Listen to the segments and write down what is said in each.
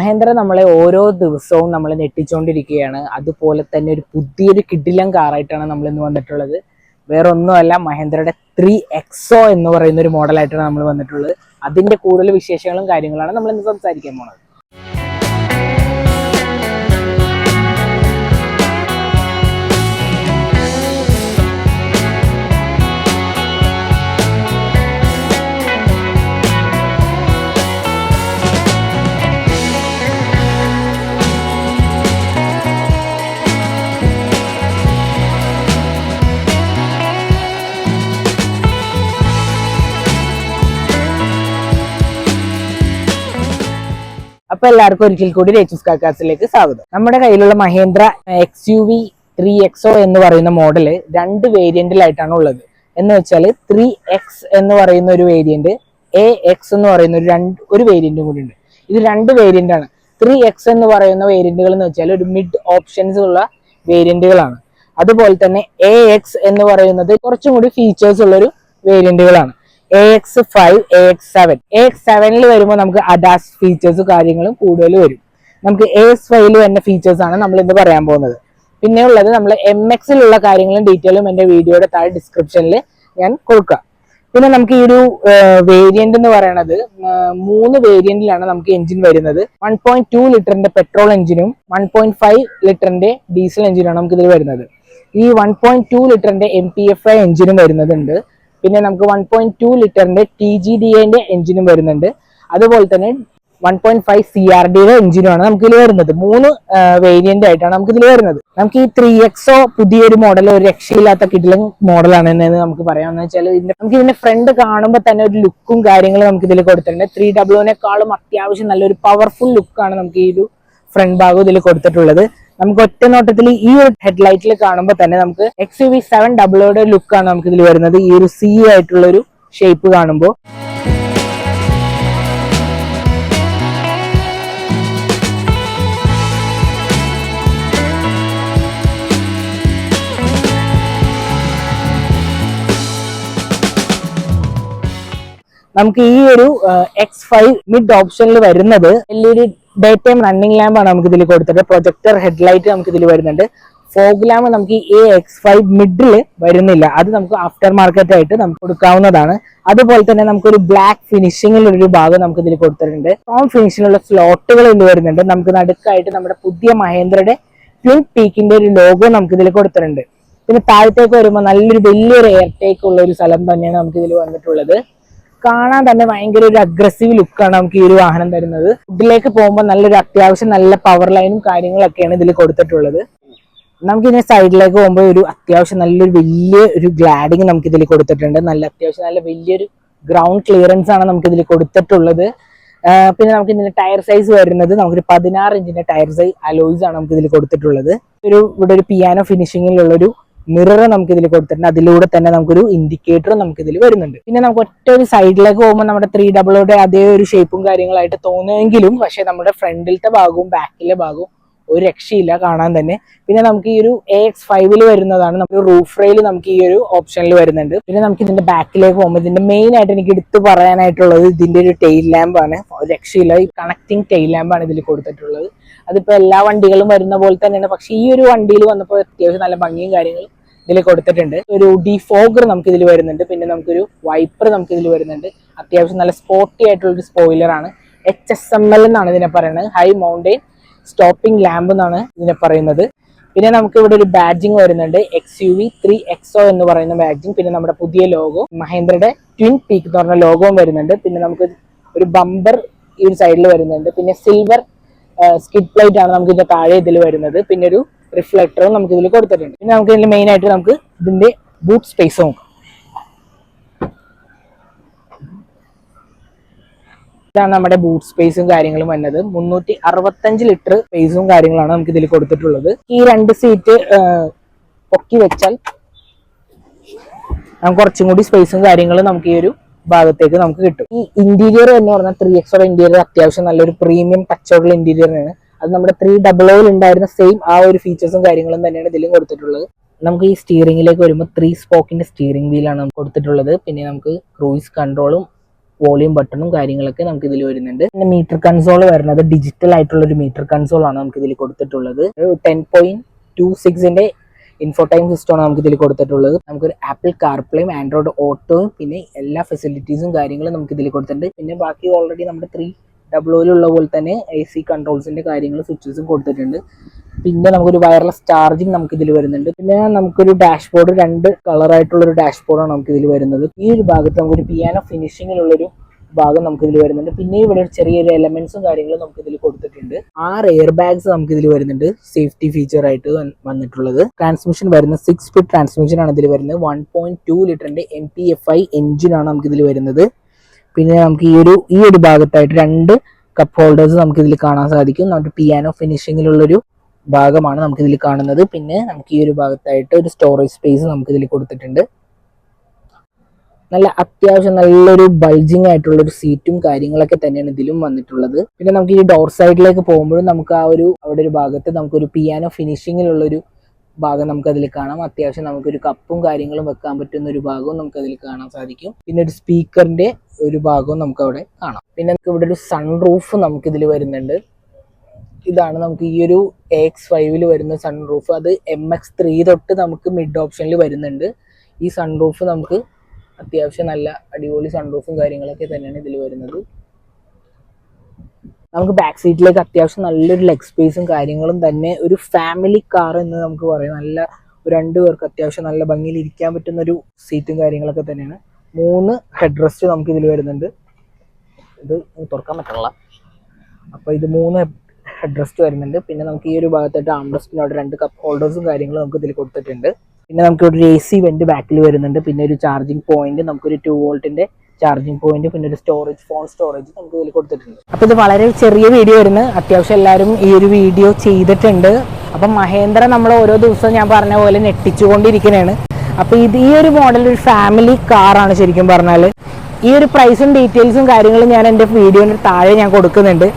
മഹേന്ദ്ര നമ്മളെ ഓരോ ദിവസവും നമ്മളെ ഞെട്ടിച്ചുകൊണ്ടിരിക്കുകയാണ് അതുപോലെ തന്നെ ഒരു പുതിയൊരു കിടിലം കാറായിട്ടാണ് നമ്മൾ ഇന്ന് വന്നിട്ടുള്ളത്. വേറെ ഒന്നുമല്ല മഹേന്ദ്രയുടെ ത്രീ എക്സോ എന്ന് പറയുന്ന ഒരു മോഡലായിട്ടാണ് നമ്മൾ വന്നിട്ടുള്ളത്. അതിന്റെ കൂടുതൽ വിശേഷങ്ങളും കാര്യങ്ങളാണ് നമ്മൾ ഇന്ന് സംസാരിക്കാൻ പോണത്. അപ്പൊ എല്ലാവർക്കും ഒരിക്കൽ കൂടി രേച്ചൂസ് കാക്കാസിലേക്ക് സ്വാഗതം. നമ്മുടെ കയ്യിലുള്ള Mahindra X U V three XO എന്ന് പറയുന്ന മോഡൽ രണ്ട് വേരിയന്റിലായിട്ടാണ് ഉള്ളത്. എന്ന് വെച്ചാൽ ത്രീ എക്സ് എന്ന് പറയുന്ന ഒരു വേരിയന്റ് എ എക്സ് എന്ന് പറയുന്ന ഒരു രണ്ട് ഒരു വേരിയന്റും കൂടി ഉണ്ട് ഇത് രണ്ട് വേരിയന്റ് ആണ്. ത്രീ എക്സ് എന്ന് പറയുന്ന വേരിയന്റുകൾ എന്ന് വെച്ചാൽ ഒരു മിഡ് ഓപ്ഷൻസ് ഉള്ള വേരിയന്റുകളാണ് അതുപോലെ തന്നെ എ എക്സ് എന്ന് പറയുന്നത് കുറച്ചും കൂടി ഫീച്ചേഴ്സ് ഉള്ളൊരു വേരിയന്റുകളാണ് A X five A X seven A X സെവനിൽ വരുമ്പോൾ നമുക്ക് അഡാസ് ഫീച്ചേഴ്സ് കാര്യങ്ങളും കൂടുതൽ വരും. നമുക്ക് എ എക്സ് ഫൈവിൽ വരുന്ന ഫീച്ചേഴ്സ് ആണ് നമ്മൾ ഇന്ന് പറയാൻ പോകുന്നത്. പിന്നെ ഉള്ളത് നമ്മൾ എം എക്സിലുള്ള കാര്യങ്ങളും ഡീറ്റെയിലും എന്റെ വീഡിയോയുടെ താഴെ ഡിസ്ക്രിപ്ഷനിൽ ഞാൻ കൊടുക്കാം പിന്നെ നമുക്ക് ഈ ഒരു വേരിയന്റ് എന്ന് പറയുന്നത് മൂന്ന് വേരിയന്റിലാണ് നമുക്ക് എഞ്ചിൻ വരുന്നത്. വൺ പോയിന്റ് ടു ലിറ്ററിന്റെ പെട്രോൾ എഞ്ചിനും വൺ പോയിന്റ് ഫൈവ് ലിറ്ററിന്റെ ഡീസൽ എഞ്ചിനാണ് നമുക്ക് ഇതിൽ വരുന്നത്. ഈ വൺ പോയിന്റ് ടു ലിറ്ററിന്റെ എം പി എഫ് ഐ എഞ്ചിനും വരുന്നതുണ്ട് പിന്നെ നമുക്ക് വൺ പോയിന്റ് ടു ലിറ്ററിന്റെ ടി ജി ഡി എന്റെ എഞ്ചിനും വരുന്നുണ്ട്. അതുപോലെ തന്നെ one point five C R ഡിയുടെ എഞ്ചിനുമാണ് നമുക്ക് ഇതിൽ വരുന്നത്. മൂന്ന് വേരിയന്റ് ആയിട്ടാണ് നമുക്ക് ഇതിൽ വരുന്നത്. നമുക്ക് ഈ ത്രീ എക്സോ പുതിയൊരു മോഡൽ ഒരു രക്ഷയില്ലാത്ത കിടിലൻ മോഡലാണ് എന്ന് നമുക്ക് പറയാം. എന്ന് വെച്ചാൽ ഇതിന്റെ നമുക്ക് ഇതിന്റെ ഫ്രണ്ട് കാണുമ്പോൾ തന്നെ ഒരു ലുക്കും കാര്യങ്ങളും നമുക്ക് ഇതിൽ കൊടുത്തിട്ടുണ്ട് ത്രീ ഡബ്ല്യൂനേക്കാളും അത്യാവശ്യം നല്ലൊരു പവർഫുൾ ലുക്കാണ് നമുക്ക് ഈ ഒരു ഫ്രണ്ട് ഭാഗം ഇതിൽ കൊടുത്തിട്ടുള്ളത്. നമുക്ക് ഒറ്റ നോട്ടത്തിൽ ഈ ഒരു ഹെഡ്ലൈറ്റിൽ കാണുമ്പോൾ തന്നെ നമുക്ക് എക്സ് യു വി സെവൻ ഡബിളോയുടെ ലുക്കാണ് നമുക്ക് ഇതിൽ വരുന്നത്. ഈ ഒരു സി ആയിട്ടുള്ള ഒരു ഷേപ്പ് കാണുമ്പോൾ നമുക്ക് ഈ ഒരു എക്സ് ഫൈവ് മിഡ് ഓപ്ഷനിൽ വരുന്നത് L E D day time running ആണ് നമുക്ക് ഇതിൽ കൊടുത്തിട്ട് പ്രൊജക്ടർ ഹെഡ്ലൈറ്റ് നമുക്ക് ഇതിൽ വരുന്നുണ്ട്. ഫോഗ് ലാമ്പ് നമുക്ക് ഈ എ എക്സ് ഫൈവ് മിഡിൽ വരുന്നില്ല. അത് നമുക്ക് ആഫ്റ്റർ മാർക്കറ്റ് ആയിട്ട് നമുക്ക് കൊടുക്കാവുന്നതാണ്. അതുപോലെ തന്നെ നമുക്കൊരു ബ്ലാക്ക് ഫിനിഷിംഗിലുള്ള ഒരു ഭാഗം നമുക്ക് ഇതിൽ കൊടുത്തിട്ടുണ്ട് ഫോം ഫിനിഷിലുള്ള സ്ലോട്ടുകൾ ഇതിൽ വരുന്നുണ്ട്. നമുക്ക് നടുക്കായിട്ട് നമ്മുടെ പുതിയ മഹേന്ദ്രയുടെ ട്വിൻ പീക്കിന്റെ ഒരു ലോഗോ നമുക്ക് ഇതിൽ കൊടുത്തിട്ടുണ്ട്. പിന്നെ താഴത്തേക്ക് വരുമ്പോൾ നല്ലൊരു വലിയൊരു എയർ ടേക്ക് ഉള്ള ഒരു സ്ഥലം തന്നെയാണ് നമുക്ക് ഇതിൽ വന്നിട്ടുള്ളത്. കാണാൻ തന്നെ ഭയങ്കര ഒരു അഗ്രസീവ് ലുക്കാണ് നമുക്ക് ഈ ഒരു വാഹനം തരുന്നത്. ഇതിലേക്ക് പോകുമ്പോൾ നല്ലൊരു അത്യാവശ്യം നല്ല പവർ ലൈനും കാര്യങ്ങളൊക്കെയാണ് ഇതിൽ കൊടുത്തിട്ടുള്ളത്. നമുക്ക് ഇതിന് സൈഡിലേക്ക് പോകുമ്പോൾ ഒരു അത്യാവശ്യം നല്ലൊരു വലിയ ഒരു ഗ്ലാഡിങ് നമുക്ക് ഇതിൽ കൊടുത്തിട്ടുണ്ട്. നല്ല അത്യാവശ്യം നല്ല വലിയൊരു ഗ്രൗണ്ട് ക്ലിയറൻസ് ആണ് നമുക്ക് ഇതിൽ കൊടുത്തിട്ടുള്ളത്. പിന്നെ നമുക്ക് ഇതിന്റെ ടയർ സൈസ് വരുന്നത് നമുക്കൊരു പതിനാറ് ഇഞ്ചിന്റെ ടയർ സൈസ് അലോയ്സ് ആണ് നമുക്ക് ഇതിൽ കൊടുത്തിട്ടുള്ളത്. ഒരു ഇവിടെ ഒരു പിയാനോ ഫിനിഷിങ്ങിലുള്ള ഒരു മിറർ നമുക്ക് ഇതിൽ കൊടുത്തിട്ടുണ്ട്. അതിലൂടെ തന്നെ നമുക്കൊരു ഇൻഡിക്കേറ്റർ നമുക്ക് ഇതിൽ വരുന്നുണ്ട്. പിന്നെ നമുക്ക് ഒറ്റ ഒരു സൈഡിലേക്ക് പോകുമ്പോൾ നമ്മുടെ ത്രീ ഡബിളോടെ അതേ ഒരു ഷേപ്പും കാര്യങ്ങളായിട്ട് തോന്നുമെങ്കിലും പക്ഷേ നമ്മുടെ ഫ്രണ്ടിലത്തെ ഭാഗവും ബാക്കിലെ ഭാഗവും ഒരു രക്ഷയില്ല കാണാൻ തന്നെ. പിന്നെ നമുക്ക് ഈ ഒരു എ എക്സ് ഫൈവിൽ വരുന്നതാണ്. നമുക്ക് റൂഫ് റെയിൽ നമുക്ക് ഈ ഒരു ഓപ്ഷനിൽ വരുന്നുണ്ട്. പിന്നെ നമുക്ക് ഇതിന്റെ ബാക്കിലേക്ക് പോകുമ്പോൾ ഇതിന്റെ മെയിൻ ആയിട്ട് എനിക്ക് എടുത്തു പറയാനായിട്ടുള്ളത് ഇതിന്റെ ഒരു ടെയിൽ ലാമ്പ് ഒരു രക്ഷയില്ല. ഈ കണക്റ്റിംഗ് ടെയിൽ ആണ് ഇതിൽ കൊടുത്തിട്ടുള്ളത്. അതിപ്പോ എല്ലാ വണ്ടികളും വരുന്ന പോലെ തന്നെയാണ്. പക്ഷെ ഈ ഒരു വണ്ടിയിൽ വന്നപ്പോൾ അത്യാവശ്യം നല്ല ഭംഗിയും കാര്യങ്ങളും ഇതിൽ കൊടുത്തിട്ടുണ്ട്. ഒരു ഡിഫോഗർ നമുക്ക് ഇതിൽ വരുന്നുണ്ട്. പിന്നെ നമുക്കൊരു വൈപ്പർ നമുക്ക് ഇതിൽ വരുന്നുണ്ട്. അത്യാവശ്യം നല്ല ഒരു സ്പോയിലർ ആണ്. എച്ച് എസ് എം എൽ എന്നാണ് ഇതിനെ പറയുന്നത്. ഹൈ മൗണ്ടെയിൻ സ്റ്റോപ്പിംഗ് ലാമ്പ് എന്നാണ് ഇതിനെ പറയുന്നത്. പിന്നെ നമുക്ക് ഇവിടെ ഒരു ബാഡ്ജിങ് വരുന്നുണ്ട്. X U V three XO എന്ന് പറയുന്ന ബാഡ്ജിങ് പിന്നെ നമ്മുടെ പുതിയ ലോഗോ മഹേന്ദ്രയുടെ ട്വിൻ പീക്ക് എന്ന് പറഞ്ഞ ലോഗോവും വരുന്നുണ്ട്. പിന്നെ നമുക്ക് ഒരു ബമ്പർ ഈ ഒരു സൈഡിൽ വരുന്നുണ്ട്. പിന്നെ സിൽവർ സ്കിഡ് പ്ലേറ്റ് ആണ് നമുക്ക് ഇതിന്റെ താഴെ ഇതിൽ വരുന്നത്. പിന്നെ ഒരു റിഫ്ലക്ടറും നമുക്ക് ഇതിൽ കൊടുത്തിട്ടുണ്ട്. പിന്നെ നമുക്ക് ഇതിൽ മെയിൻ ആയിട്ട് നമുക്ക് ഇതിന്റെ ബൂട്ട് സ്പേസ് നോക്കാം. ഇതാണ് നമ്മുടെ ബൂട്ട് സ്പേസും കാര്യങ്ങളും വന്നത്. മുന്നൂറ്റി അറുപത്തഞ്ച് ലിറ്റർ സ്പേസും കാര്യങ്ങളാണ് നമുക്ക് ഇതിൽ കൊടുത്തിട്ടുള്ളത്. ഈ രണ്ട് സീറ്റ് പൊക്കി വെച്ചാൽ നമുക്ക് കുറച്ചും കൂടി സ്പേസും കാര്യങ്ങളും നമുക്ക് ഈ ഒരു ഭാഗത്തേക്ക് നമുക്ക് കിട്ടും. ഈ ഇന്റീരിയർ എന്ന് പറഞ്ഞാൽ ത്രീ എക്സോടെ ഇന്റീരിയർ അത്യാവശ്യം നല്ലൊരു പ്രീമിയം ടച്ചോടുള്ള ഇന്റീരിയറാണ് അത് നമ്മുടെ ത്രീ ഡബിൾ ഓയിൽ ഉണ്ടായിരുന്ന സെയിം ആ ഒരു ഫീച്ചേഴ്സും കാര്യങ്ങളും തന്നെയാണ് ഇതിലും കൊടുത്തിട്ടുള്ളത്. നമുക്ക് ഈ സ്റ്റിയറിംഗിലേക്ക് വരുമ്പോൾ ത്രീ സ്പോക്കിന്റെ സ്റ്റിയറിംഗ് വീലാണ് കൊടുത്തിട്ടുള്ളത്. പിന്നെ നമുക്ക് ക്രൂയിസ് കൺട്രോളും വോളിയം ബട്ടണും കാര്യങ്ങളൊക്കെ നമുക്ക് ഇതിൽ വരുന്നുണ്ട്. പിന്നെ മീറ്റർ കൺസോൾ വരുന്നത് ഡിജിറ്റൽ ആയിട്ടുള്ള ഒരു മീറ്റർ കൺസോൾ ആണ് നമുക്ക് ഇതിൽ കൊടുത്തിട്ടുള്ളത് ടെൻ പോയിന്റ് ടു സിക്സിന്റെ ഇൻഫോടൈം സിസ്റ്റമാണ് നമുക്ക് ഇതിൽ കൊടുത്തിട്ടുള്ളത്. നമുക്കൊരു ആപ്പിൾ കാർപ്ലേയും ആൻഡ്രോയിഡ് ഓട്ടോയും പിന്നെ എല്ലാ ഫെസിലിറ്റീസും കാര്യങ്ങളും നമുക്ക് ഇതിൽ കൊടുത്തിട്ടുണ്ട്. പിന്നെ ബാക്കി ഓൾറെഡി നമ്മുടെ ത്രീ ഡബ്ല്യൂയിലുള്ള പോലെ തന്നെ എ സി കൺട്രോൾസിന്റെ കാര്യങ്ങൾ സ്വിച്ചസും കൊടുത്തിട്ടുണ്ട്. പിന്നെ നമുക്കൊരു വയർലെസ് ചാർജിങ് നമുക്ക് ഇതിൽ വരുന്നുണ്ട്. പിന്നെ നമുക്കൊരു ഡാഷ്ബോർഡ് രണ്ട് കളറായിട്ടുള്ളൊരു ഡാഷ്ബോർഡാണ് നമുക്ക് ഇതിൽ വരുന്നത്. ഈ ഒരു ഭാഗത്ത് നമുക്കൊരു പിയാനോ ഫിനിഷിങ്ങിലുള്ളൊരു ഭാഗം നമുക്ക് ഇതിൽ വരുന്നുണ്ട്. പിന്നെ ഇവിടെ ചെറിയൊരു എലമെന്റ്സും കാര്യങ്ങളും നമുക്ക് ഇതിൽ കൊടുത്തിട്ടുണ്ട്. ആറ് എയർ ബാഗ്സ് നമുക്ക് ഇതിൽ വരുന്നുണ്ട്. സേഫ്റ്റി ഫീച്ചർ ആയിട്ട് വന്ന് വന്നിട്ടുള്ളത്. ട്രാൻസ്മിഷൻ വരുന്ന സിക്സ് സ്പീഡ് ട്രാൻസ്മിഷൻ ആണ് ഇതിൽ വരുന്നത്. വൺ പോയിന്റ് ടു ലിറ്ററിന്റെ എം പി എഫ് ഐ എഞ്ചിനാണ് നമുക്ക് ഇതിൽ വരുന്നത്. പിന്നെ നമുക്ക് ഈ ഒരു ഈ ഒരു ഭാഗത്തായിട്ട് രണ്ട് കപ്പ് ഹോൾഡേഴ്സ് നമുക്ക് ഇതിൽ കാണാൻ സാധിക്കും. നമ്മുടെ പിയാനോ ഫിനിഷിങ്ങിലുള്ളൊരു ഭാഗമാണ് നമുക്ക് ഇതിൽ കാണുന്നത്. പിന്നെ നമുക്ക് ഈ ഒരു ഭാഗത്തായിട്ട് ഒരു സ്റ്റോറേജ് സ്പേസ് നമുക്ക് ഇതിൽ കൊടുത്തിട്ടുണ്ട്. നല്ല അത്യാവശ്യം നല്ലൊരു ബൾജിങ് ആയിട്ടുള്ള ഒരു സീറ്റും കാര്യങ്ങളൊക്കെ തന്നെയാണ് ഇതിലും വന്നിട്ടുള്ളത്. പിന്നെ നമുക്ക് ഈ ഡോർ സൈഡിലേക്ക് പോകുമ്പോഴും നമുക്ക് ആ ഒരു അവിടെ ഒരു ഭാഗത്ത് നമുക്കൊരു പിയാനോ ഫിനിഷിങ്ങിലുള്ള ഒരു ഭാഗം നമുക്ക് അതിൽ കാണാം. അത്യാവശ്യം നമുക്ക് ഒരു കപ്പും കാര്യങ്ങളും വെക്കാൻ പറ്റുന്ന ഒരു ഭാഗവും നമുക്ക് അതിൽ കാണാൻ സാധിക്കും. പിന്നെ ഒരു സ്പീക്കറിന്റെ ഒരു ഭാഗവും നമുക്ക് അവിടെ കാണാം. പിന്നെ നമുക്ക് ഇവിടെ ഒരു സൺ റൂഫ് നമുക്ക് ഇതിൽ വരുന്നുണ്ട്. ഇതാണ് നമുക്ക് ഈ ഒരു എക്സ് ഫൈവിൽ വരുന്ന സൺ റൂഫ് അത് എം എക്സ് ത്രീ തൊട്ട് നമുക്ക് മിഡ് ഓപ്ഷനിൽ വരുന്നുണ്ട്. ഈ സൺ റൂഫ് നമുക്ക് അത്യാവശ്യം നല്ല അടിപൊളി സൺ റൂഫും കാര്യങ്ങളൊക്കെ തന്നെയാണ് ഇതിൽ വരുന്നത്. നമുക്ക് ബാക്ക് സീറ്റിലേക്ക് അത്യാവശ്യം നല്ലൊരു ലെഗ് സ്പേസും കാര്യങ്ങളും തന്നെ. ഒരു ഫാമിലി കാർ എന്ന് നമുക്ക് പറയാം. നല്ല രണ്ടു പേർക്ക് അത്യാവശ്യം നല്ല ഭംഗിയിൽ ഇരിക്കാൻ പറ്റുന്ന ഒരു സീറ്റും കാര്യങ്ങളൊക്കെ തന്നെയാണ്. മൂന്ന് ഹെഡ് റെസ്റ്റ് നമുക്ക് ഇതിൽ വരുന്നുണ്ട്. ഇത് തുറക്കാൻ പറ്റുള്ള അപ്പോൾ ഇത് മൂന്ന് ഹെഡ് റെസ്റ്റ് വരുന്നുണ്ട്. പിന്നെ നമുക്ക് ഈ ഒരു ഭാഗത്തായിട്ട് ആംബ്രസ്റ്റിനോട് രണ്ട് കപ്പ് ഹോൾഡേഴ്സും കാര്യങ്ങളും നമുക്ക് ഇതിൽ കൊടുത്തിട്ടുണ്ട്. പിന്നെ നമുക്ക് ഒരു എ സി വെന്റ് ബാക്കിൽ വരുന്നുണ്ട്. പിന്നെ ഒരു ചാർജിങ് പോയിന്റ് നമുക്കൊരു ടു വോൾട്ടിന്റെ ചാർജിങ് പോയിന്റ് പിന്നെ ഒരു സ്റ്റോറേജ് ഫോൺ സ്റ്റോറേജ് നമുക്ക് ഇതിൽ കൊടുത്തിട്ടുണ്ട്. അപ്പോൾ ഇത് വളരെ ചെറിയ വീഡിയോ ആയിരുന്നു. അത്യാവശ്യം എല്ലാവരും ഈ ഒരു വീഡിയോ ചെയ്തിട്ടുണ്ട്. അപ്പം മഹേന്ദ്ര നമ്മൾ ഓരോ ദിവസവും ഞാൻ പറഞ്ഞ പോലെ ഞെട്ടിച്ചുകൊണ്ടിരിക്കുന്നതാണ് അപ്പോൾ ഇത് ഈ ഒരു മോഡൽ ഒരു ഫാമിലി കാറാണ് ശരിക്കും പറഞ്ഞാൽ ഈ ഒരു പ്രൈസും ഡീറ്റെയിൽസും കാര്യങ്ങളും ഞാൻ എന്റെ വീഡിയോന്റെ താഴെ ഞാൻ കൊടുക്കുന്നുണ്ട്.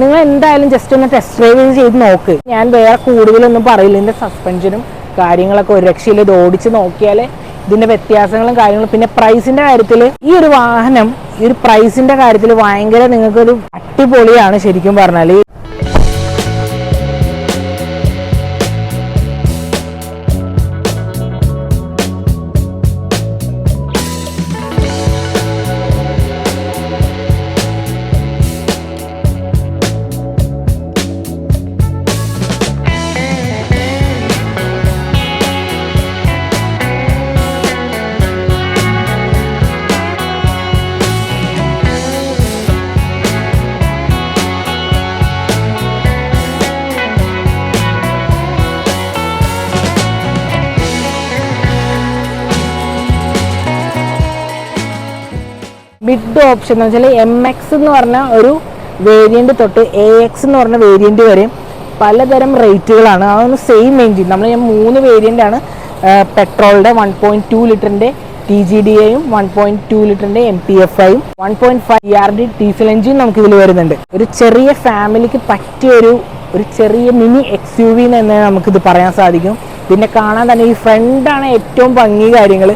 നിങ്ങൾ എന്തായാലും ജസ്റ്റ് ഒന്ന് ടെസ്റ്റ് ഡ്രൈവ് ചെയ്ത് നോക്ക്. ഞാൻ വേറെ കൂടുതലൊന്നും പറയില്ല. ഇതിന്റെ സസ്പെൻഷനും കാര്യങ്ങളൊക്കെ ഒരു രക്ഷയിൽ ഇത് ഓടിച്ച് നോക്കിയാൽ ഇതിന്റെ വ്യത്യാസങ്ങളും കാര്യങ്ങളും. പിന്നെ പ്രൈസിന്റെ കാര്യത്തിൽ ഈ ഒരു വാഹനം ഈ ഒരു പ്രൈസിന്റെ കാര്യത്തിൽ ഭയങ്കര നിങ്ങൾക്കൊരു അടിപൊളിയാണ് ശരിക്കും പറഞ്ഞാൽ മിഡ് ഓപ്ഷൻ എന്ന് വെച്ചാൽ എം എക്സ് എന്ന് പറഞ്ഞ ഒരു വേരിയന്റ് തൊട്ട് എ എക്സ് എന്ന് പറഞ്ഞ വേരിയന്റ് വരെ പലതരം റേറ്റുകളാണ് അതൊന്ന് സെയിം എഞ്ചിൻ നമ്മൾ ഞാൻ മൂന്ന് വേരിയന്റ് ആണ് പെട്രോളിന്റെ വൺ പോയിന്റ് ടു ലിറ്ററിന്റെ ടി ജി ഡി എയും വൺ പോയിന്റ് ടു ലിറ്ററിന്റെ എം പി എഫ് ഐയും one point five R D diesel engine നമുക്ക് ഇതിൽ വരുന്നുണ്ട്. ഒരു ചെറിയ ഫാമിലിക്ക് പറ്റിയ ഒരു ഒരു ചെറിയ മിനി എക്സ് യു വി എന്ന് തന്നെ നമുക്കിത് പറയാൻ സാധിക്കും. പിന്നെ കാണാൻ തന്നെ ഈ ഫ്രണ്ടാണ് ഏറ്റവും ഭംഗി കാര്യങ്ങൾ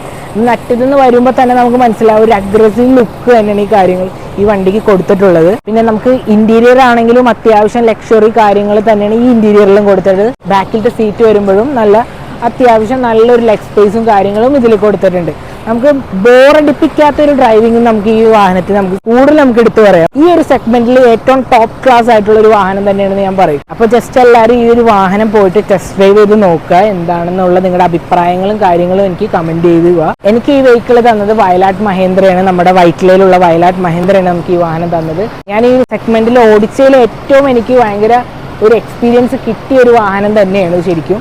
നട്ടിൽ നിന്ന് വരുമ്പോൾ തന്നെ നമുക്ക് മനസ്സിലാവും ഒരു അഗ്രസീവ് ലുക്ക് തന്നെയാണ് ഈ കാര്യങ്ങൾ ഈ വണ്ടിക്ക് കൊടുത്തിട്ടുള്ളത്. പിന്നെ നമുക്ക് ഇന്റീരിയർ ആണെങ്കിലും അത്യാവശ്യം ലക്ഷറി കാര്യങ്ങൾ തന്നെയാണ് ഈ ഇന്റീരിയറിലും കൊടുത്തിട്ടുള്ളത്. ബാക്കിലത്തെ സീറ്റ് വരുമ്പോഴും നല്ല അത്യാവശ്യം നല്ലൊരു ലെഗ് സ്പേസും കാര്യങ്ങളും ഇതിൽ കൊടുത്തിട്ടുണ്ട്. നമുക്ക് ബോറടിപ്പിക്കാത്ത ഒരു ഡ്രൈവിംഗ് നമുക്ക് ഈ വാഹനത്തിൽ നമുക്ക് കൂടുതൽ നമുക്ക് എടുത്തു പറയാം. ഈ ഒരു സെഗ്മെന്റിൽ ഏറ്റവും ടോപ്പ് ക്ലാസ് ആയിട്ടുള്ള ഒരു വാഹനം തന്നെയാണെന്ന് ഞാൻ പറയും. അപ്പോൾ ജസ്റ്റ് എല്ലാവരും ഈ ഒരു വാഹനം പോയിട്ട് ടെസ്റ്റ് ഡ്രൈവ് ചെയ്ത് നോക്കുക എന്താണെന്നുള്ള നിങ്ങളുടെ അഭിപ്രായങ്ങളും കാര്യങ്ങളും എനിക്ക് കമന്റ് ചെയ്തുക എനിക്ക് ഈ വെഹിക്കിൾ തന്നത് വയലാട്ട് മഹേന്ദ്രയാണ്. നമ്മുടെ വൈറ്റിലയിലുള്ള വയലാട്ട് മഹേന്ദ്രയാണ് നമുക്ക് ഈ വാഹനം തന്നത്. ഞാൻ ഈ സെഗ്മെന്റിൽ ഓടിച്ചതിൽ ഏറ്റവും എനിക്ക് ഭയങ്കര ഒരു എക്സ്പീരിയൻസ് കിട്ടിയ ഒരു വാഹനം തന്നെയാണ് ശരിക്കും.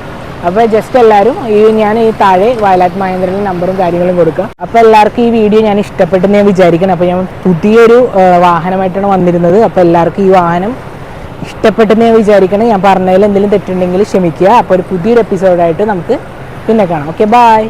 അപ്പോൾ ജസ്റ്റ് എല്ലാവരും ഈ ഞാൻ ഈ താഴെ വയലാറ്റ് മഹേന്ദ്രന്റെ നമ്പറും കാര്യങ്ങളും കൊടുക്കാം. അപ്പോൾ എല്ലാവർക്കും ഈ വീഡിയോ ഞാൻ ഇഷ്ടപ്പെട്ടെന്ന് ഞാൻ വിചാരിക്കണം അപ്പോൾ ഞാൻ പുതിയൊരു വാഹനമായിട്ടാണ് വന്നിരുന്നത്. അപ്പോൾ എല്ലാവർക്കും ഈ വാഹനം ഇഷ്ടപ്പെട്ടെന്ന് ഞാൻ വിചാരിക്കണം ഞാൻ പറഞ്ഞതിൽ എന്തെങ്കിലും തെറ്റുണ്ടെങ്കിൽ ക്ഷമിക്കുക. അപ്പോൾ ഒരു പുതിയൊരു എപ്പിസോഡായിട്ട് നമുക്ക് പിന്നെ കാണാം. Okay bye